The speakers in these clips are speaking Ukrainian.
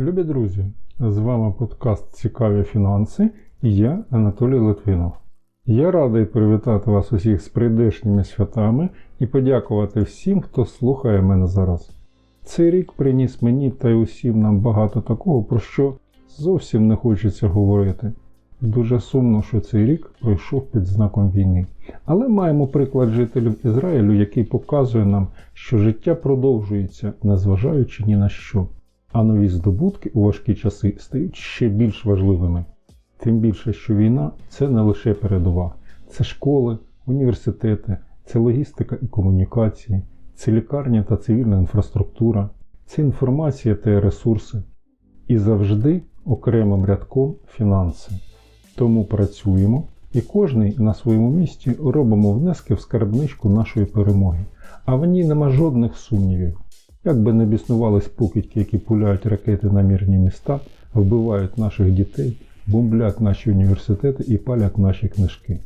Любі друзі, з вами подкаст Цікаві фінанси і я Анатолій Литвинов. Я радий привітати вас усіх з прийдешніми святами і подякувати всім, хто слухає мене зараз. Цей рік приніс мені та й усім нам багато такого, про що зовсім не хочеться говорити. Дуже сумно, що цей рік пройшов під знаком війни. Але маємо приклад жителів Ізраїлю, який показує нам, що життя продовжується, незважаючи ні на що. А нові здобутки у важкі часи стають ще більш важливими. Тим більше, що війна це не лише передова, це школи, університети, це логістика і комунікації, це лікарня та цивільна інфраструктура, це інформація та ресурси. І завжди окремим рядком фінанси. Тому працюємо і кожний на своєму місці робимо внески в скарбничку нашої перемоги. А в ній нема жодних сумнівів. Як би не біснувались покидьки, які пуляють ракети на мирні міста, вбивають наших дітей, бомблять наші університети і палять наші книжки.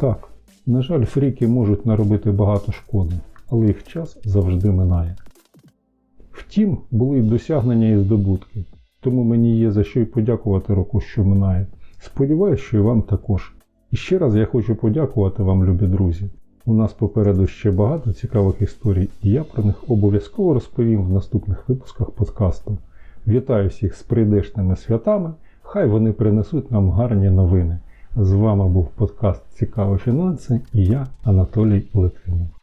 Так, на жаль, фріки можуть наробити багато шкоди, але їх час завжди минає. Втім, були й досягнення і здобутки, тому мені є за що й подякувати року, що минає. Сподіваюсь, що і вам також. І ще раз я хочу подякувати вам, любі друзі. У нас попереду ще багато цікавих історій, і я про них обов'язково розповім в наступних випусках подкасту. Вітаю всіх з прийдешними святами, хай вони принесуть нам гарні новини. З вами був подкаст Цікаві фінанси і я, Анатолій Литвинов.